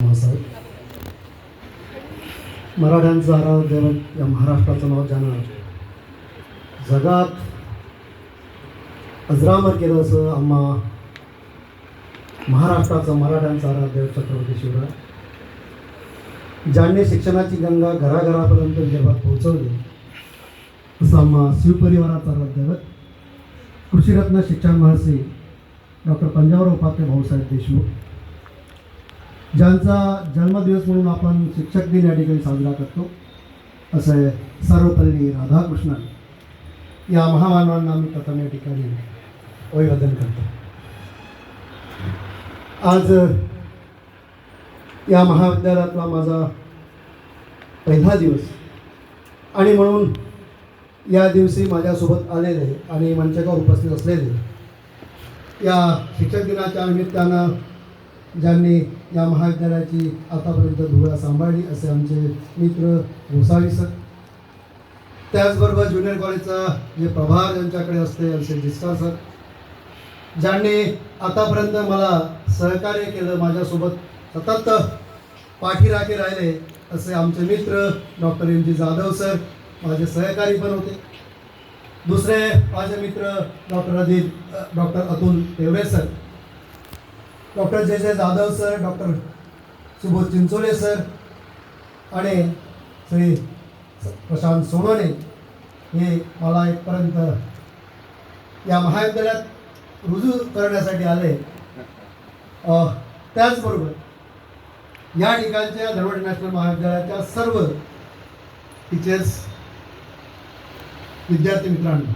साहेब मराठ्यांचं आराध्य दैवत या महाराष्ट्राचं नाव ज्यानं जगात अजरामर केलं असं आम्हा महाराष्ट्राचं मराठ्यांचं आराध्य छत्रपती शिवराय. ज्यांनी शिक्षणाची गंगा घराघरापर्यंत विदर्भात पोहोचवली असं आम्हा शिवपरिवाराचा आराध्य कृषीरत्न शिक्षण महर्षी डॉक्टर पंजाबराव उपाध्ये भाऊसाहेब देशमुख ज्यांचा जन्मदिवस म्हणून आपण शिक्षक दिन या ठिकाणी साजरा करतो असे सर्वपल्ली राधाकृष्णन या महामानवांना मी प्रथम या ठिकाणी अभिवादन करतो. आज या महाविद्यालयातला माझा पहिला दिवस आणि म्हणून या दिवशी माझ्यासोबत आलेले आणि मंचकावर उपस्थित असलेले या शिक्षक दिनाच्या निमित्तानं ज्यांनी या महाविद्यालयाची आतापर्यंत धुळा सांभाळली असे आमचे मित्र गोसावी सर. त्याचबरोबर ज्युनियर कॉलेजचा जे प्रभार ज्यांच्याकडे असते असे जिस्कार सर. ज्यांनी आतापर्यंत मला सहकार्य केलं माझ्यासोबत सतत पाठीराखे राहिले असे आमचे मित्र doctor M G Jadhav sir माझे सहकारी पण होते. दुसरे माझे मित्र doctor Adit doctor Atul Tevare sir. Doctor J J Jadhav sir doctor Subodh Chinchole sir आणि श्री प्रशांत सोनोने हे मला इथपर्यंत या महाविद्यालयात रुजू करण्यासाठी आले. त्याचबरोबर या ठिकाणच्या धर्मड नॅशनल महाविद्यालयाच्या सर्व टीचर्स विद्यार्थी मित्रांनो